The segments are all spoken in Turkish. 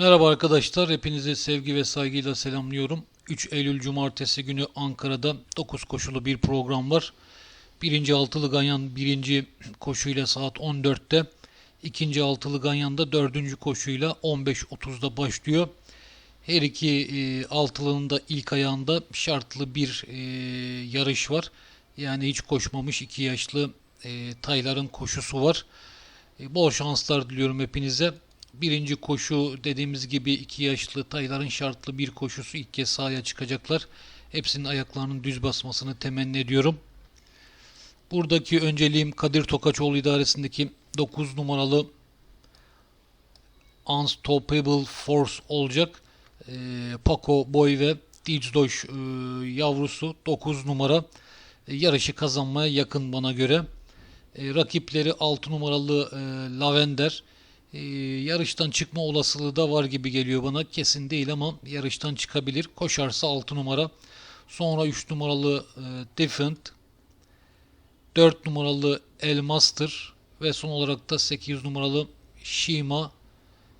Merhaba arkadaşlar, hepinizi sevgi ve saygıyla selamlıyorum. 3 Eylül Cumartesi günü Ankara'da 9 koşulu bir program var. Birinci altılı ganyan birinci koşuyla saat 14'te, ikinci altılı ganyan da dördüncü koşuyla 15.30'da başlıyor. Her iki e, altılının da ilk ayağında şartlı bir e, yarış var. Yani hiç koşmamış iki yaşlı e, tayların koşusu var. E, bol şanslar diliyorum hepinize. Birinci koşu dediğimiz gibi iki yaşlı tayların şartlı bir koşusu ilk kez sahaya çıkacaklar. Hepsinin ayaklarının düz basmasını temenni ediyorum. Buradaki önceliğim Kadir Tokaçoğlu idaresindeki 9 numaralı Unstoppable Force olacak. Ee, Paco Boy ve Dicdoş e, yavrusu 9 numara e, yarışı kazanmaya yakın bana göre. E, rakipleri 6 numaralı e, Lavender. E, yarıştan çıkma olasılığı da var gibi geliyor bana. Kesin değil ama yarıştan çıkabilir. Koşarsa 6 numara. Sonra 3 numaralı e, Defend. 4 numaralı El Master ve son olarak da 8 numaralı Shima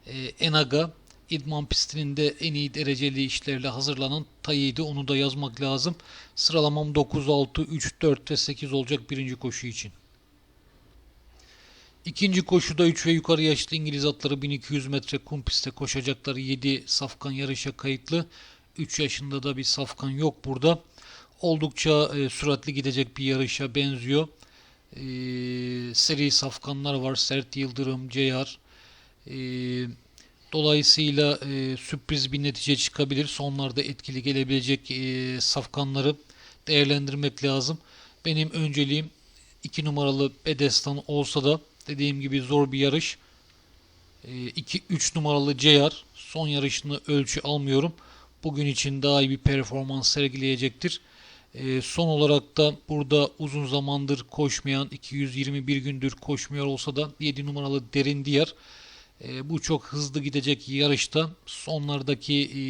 e, Enaga idman pistinin de en iyi dereceli işlerle hazırlanan tayıydı. Onu da yazmak lazım. Sıralamam 9, 6, 3, 4 ve 8 olacak birinci koşu için. İkinci koşuda 3 ve yukarı yaşlı İngiliz atları 1200 metre kum pistte koşacaklar. 7 safkan yarışa kayıtlı. 3 yaşında da bir safkan yok burada. Oldukça e, süratli gidecek bir yarışa benziyor. E, seri safkanlar var. Sert Yıldırım, Ceyar. E, dolayısıyla e, sürpriz bir netice çıkabilir. Sonlarda etkili gelebilecek e, safkanları değerlendirmek lazım. Benim önceliğim 2 numaralı Bedestan olsa da dediğim gibi zor bir yarış. 2-3 numaralı Ceyar son yarışını ölçü almıyorum. Bugün için daha iyi bir performans sergileyecektir. E, son olarak da burada uzun zamandır koşmayan 221 gündür koşmuyor olsa da 7 numaralı Derin Diyar e, bu çok hızlı gidecek yarışta sonlardaki e,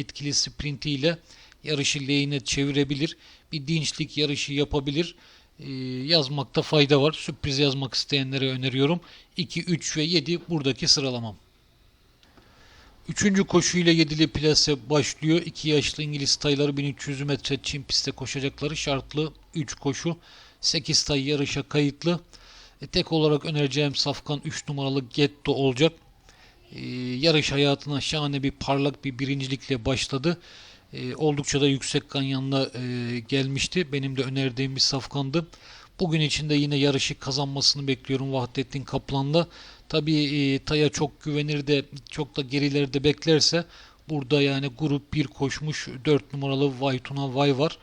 etkili sprintiyle yarışı lehine çevirebilir. Bir dinçlik yarışı yapabilir. E, yazmakta fayda var. Sürpriz yazmak isteyenlere öneriyorum. 2, 3 ve 7 buradaki sıralamam. Üçüncü koşuyla yedili plase başlıyor. 2 yaşlı İngiliz tayları 1300 metre çim pistte koşacakları şartlı 3 koşu. 8 tay yarışa kayıtlı. E, tek olarak önereceğim safkan 3 numaralı Getto olacak. E, yarış hayatına şahane bir parlak bir birincilikle başladı. E, oldukça da yüksek ganyanla e, gelmişti. Benim de önerdiğim bir safkandı. Bugün içinde yine yarışı kazanmasını bekliyorum Vahdettin Kaplan'la. Tabi e, Taya çok güvenir de çok da gerilerde beklerse burada yani grup 1 koşmuş 4 numaralı Vaytuna Vay var.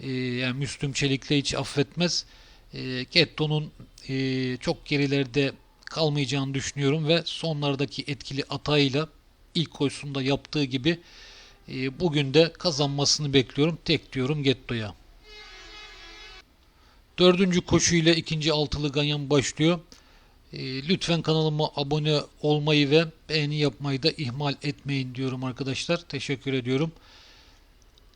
E, yani Müslüm Çelik'le hiç affetmez. E, Getto'nun e, çok gerilerde kalmayacağını düşünüyorum ve sonlardaki etkili atayla ilk koşusunda yaptığı gibi e, bugün de kazanmasını bekliyorum. Tek diyorum Getto'ya. Dördüncü koşuyla ikinci altılı ganyan başlıyor. E, lütfen kanalıma abone olmayı ve beğeni yapmayı da ihmal etmeyin diyorum arkadaşlar. Teşekkür ediyorum.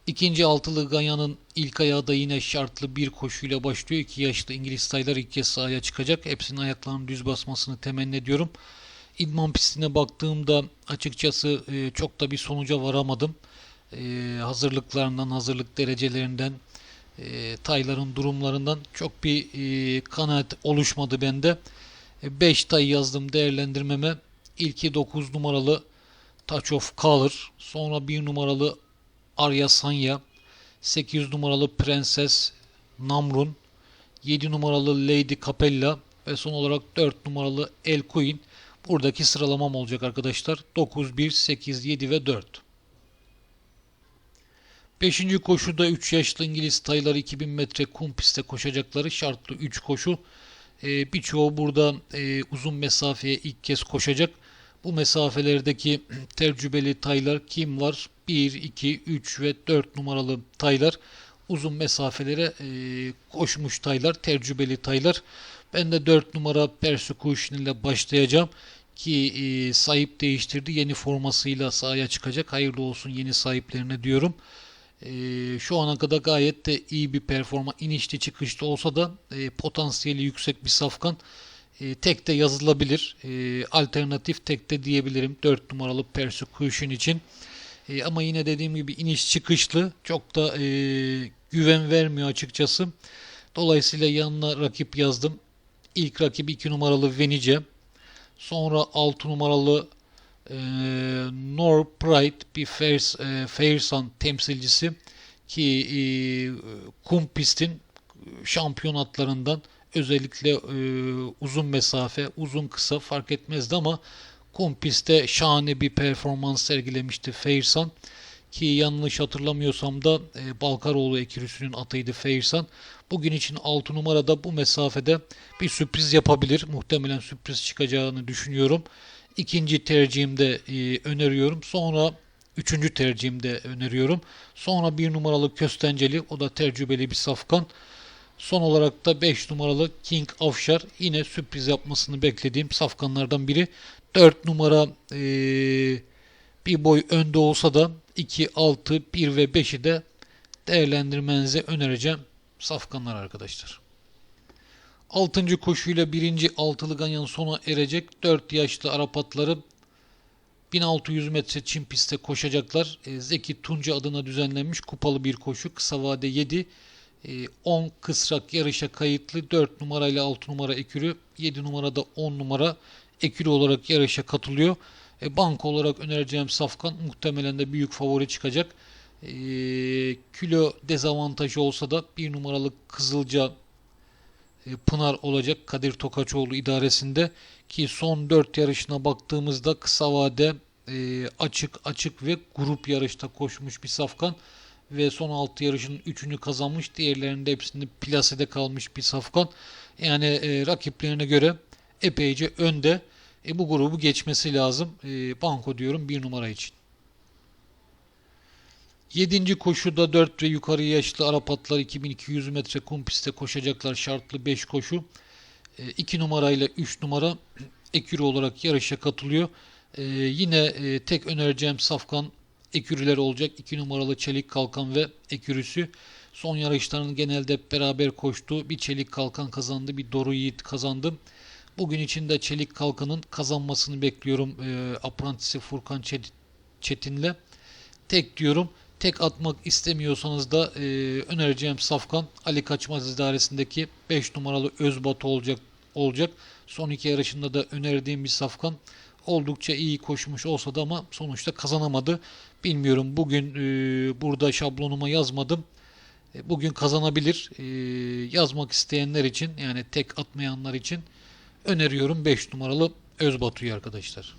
İkinci altılı Ganyan'ın ilk ayağı da yine şartlı bir koşuyla başlıyor. İki yaşlı İngiliz taylar ilk kez sahaya çıkacak. Hepsinin ayaklarının düz basmasını temenni ediyorum. İdman pistine baktığımda açıkçası e, çok da bir sonuca varamadım. E, hazırlıklarından, hazırlık derecelerinden, e, tayların durumlarından çok bir e, kanaat oluşmadı bende. 5 e, tay yazdım değerlendirmeme. İlki 9 numaralı Touch of Color. Sonra 1 numaralı Arya Sanya. 8 numaralı Prenses Namrun. 7 numaralı Lady Capella. Ve son olarak 4 numaralı El Queen. Buradaki sıralamam olacak arkadaşlar. 9, 1, 8, 7 ve 4. Beşinci koşuda 3 yaşlı İngiliz taylar 2000 metre kum pistte koşacakları şartlı 3 koşu. Ee, birçoğu burada e, uzun mesafeye ilk kez koşacak. Bu mesafelerdeki tecrübeli taylar kim var? 1, 2, 3 ve 4 numaralı taylar. Uzun mesafelere e, koşmuş taylar, tecrübeli taylar. Ben de 4 numara Persecution ile başlayacağım ki e, sahip değiştirdi. Yeni formasıyla sahaya çıkacak. Hayırlı olsun yeni sahiplerine diyorum. E, şu ana kadar gayet de iyi bir performa inişli çıkışlı olsa da e, potansiyeli yüksek bir safkan. E, tekte yazılabilir. E, alternatif tekte diyebilirim 4 numaralı Persecution için. E, ama yine dediğim gibi iniş çıkışlı çok da e, güven vermiyor açıkçası. Dolayısıyla yanına rakip yazdım. İlk rakip 2 numaralı Venice. Sonra 6 numaralı e, Nor Pride bir Fair, e, temsilcisi ki e, kum pistin şampiyon atlarından özellikle e, uzun mesafe, uzun kısa fark etmezdi ama kum pistte şahane bir performans sergilemişti Fairsan ki yanlış hatırlamıyorsam da e, Balkaroğlu ekürüsünün atıydı Fairsan. Bugün için 6 numarada bu mesafede bir sürpriz yapabilir. Muhtemelen sürpriz çıkacağını düşünüyorum. İkinci tercihimde e, öneriyorum. Sonra üçüncü tercihimde öneriyorum. Sonra bir numaralı Köstenceli. O da tecrübeli bir safkan. Son olarak da 5 numaralı King Afşar. Yine sürpriz yapmasını beklediğim safkanlardan biri. 4 numara e, bir boy önde olsa da 2, 6, 1 ve 5'i de değerlendirmenize önereceğim safkanlar arkadaşlar. 6. koşuyla 1. altılı ganyan sona erecek. 4 yaşlı Arap atları 1600 metre çim pistte koşacaklar. E, Zeki Tunca adına düzenlenmiş kupalı bir koşu. Kısa vade 7. 10 e, kısrak yarışa kayıtlı 4 numarayla 6 numara ekürü 7 numarada 10 numara ekürü olarak yarışa katılıyor. E, banka olarak önereceğim Safkan muhtemelen de büyük favori çıkacak. E, kilo dezavantajı olsa da bir numaralı Kızılca e, Pınar olacak Kadir Tokaçoğlu idaresinde. Ki son 4 yarışına baktığımızda kısa vade e, açık açık ve grup yarışta koşmuş bir Safkan. Ve son 6 yarışın 3'ünü kazanmış diğerlerinde hepsinde plasede kalmış bir Safkan. Yani e, rakiplerine göre epeyce önde e, bu grubu geçmesi lazım e, banko diyorum bir numara için. 7. koşuda 4 ve yukarı yaşlı Arap atlar 2200 metre kum pistte koşacaklar şartlı 5 koşu. 2 e, numarayla 3 numara ekürü olarak yarışa katılıyor. E, yine e, tek önereceğim safkan ekürüler olacak. 2 numaralı Çelik Kalkan ve ekürüsü. Son yarışların genelde beraber koştuğu bir Çelik Kalkan kazandı. Bir Doru Yiğit kazandı. Bugün için de Çelik Kalkan'ın kazanmasını bekliyorum. E, aprantisi Furkan Çetin'le. Tek diyorum. Tek atmak istemiyorsanız da e, önereceğim Safkan Ali Kaçmaz idaresindeki 5 numaralı Özbatı olacak olacak. Son iki yarışında da önerdiğim bir Safkan oldukça iyi koşmuş olsa da ama sonuçta kazanamadı. Bilmiyorum bugün e, burada şablonuma yazmadım. E, bugün kazanabilir. E, yazmak isteyenler için yani tek atmayanlar için öneriyorum 5 numaralı Özbatu'yu arkadaşlar.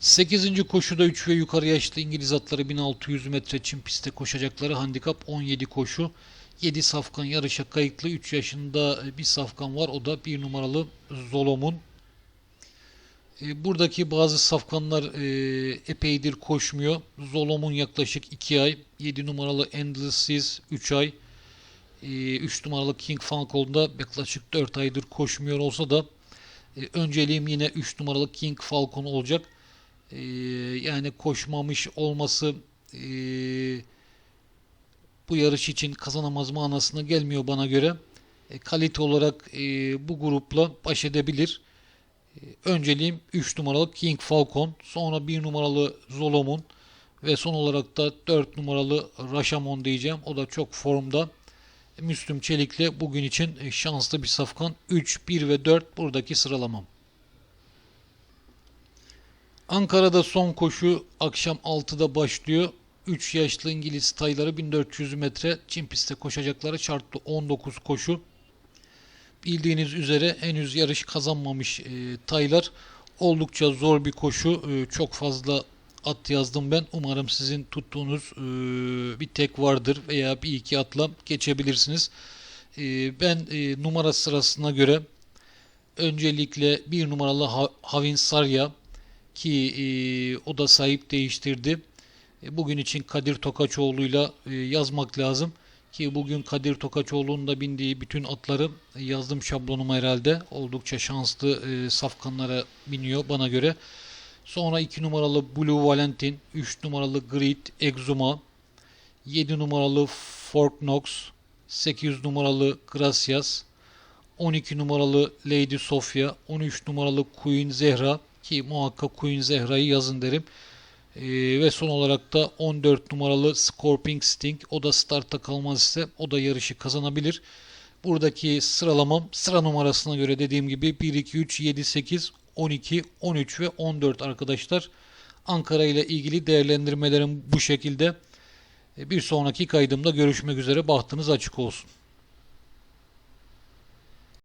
8. koşuda 3 ve yukarı yaşlı İngiliz atları 1600 metre çim pistte koşacakları handikap 17 koşu. 7 safkan yarışa kayıtlı 3 yaşında bir safkan var o da 1 numaralı Zolom'un. E, buradaki bazı safkanlar e, epeydir koşmuyor. Zolom'un yaklaşık 2 ay, 7 numaralı Endless Seas 3 ay, 3 e, numaralı King Falcon'da yaklaşık 4 aydır koşmuyor olsa da önceliğim yine 3 numaralı King Falcon olacak e, yani koşmamış olması e, bu yarış için kazanamaz manasına gelmiyor bana göre. E, kalite olarak e, bu grupla baş edebilir. E, önceliğim 3 numaralı King Falcon, sonra 1 numaralı Zolomon ve son olarak da 4 numaralı Rashamon diyeceğim. O da çok formda. Müslüm Çelik'le bugün için e, şanslı bir safkan. 3, 1 ve 4 buradaki sıralamam. Ankara'da son koşu akşam 6'da başlıyor. 3 yaşlı İngiliz tayları 1400 metre çim pistte koşacakları şartlı 19 koşu. Bildiğiniz üzere henüz yarış kazanmamış e, taylar. Oldukça zor bir koşu. E, çok fazla at yazdım ben. Umarım sizin tuttuğunuz e, bir tek vardır veya bir iki atla geçebilirsiniz. E, ben e, numara sırasına göre öncelikle bir numaralı Havin Sarya ki e, o da sahip değiştirdi. E, bugün için Kadir Tokaçoğlu'yla e, yazmak lazım. Ki bugün Kadir Tokaçoğlu'nun da bindiği bütün atları yazdım şablonuma herhalde. Oldukça şanslı e, safkanlara biniyor bana göre. Sonra 2 numaralı Blue Valentin, 3 numaralı Grid Exuma, 7 numaralı Fort Knox, 8 numaralı Gracias, 12 numaralı Lady Sofia, 13 numaralı Queen Zehra ki muhakkak Queen Zehra'yı yazın derim. Ee, ve son olarak da 14 numaralı Scorpion Sting. O da startta kalmaz ise o da yarışı kazanabilir. Buradaki sıralamam sıra numarasına göre dediğim gibi 1, 2, 3, 7, 8, 12, 13 ve 14 arkadaşlar. Ankara ile ilgili değerlendirmelerim bu şekilde. Bir sonraki kaydımda görüşmek üzere. Bahtınız açık olsun.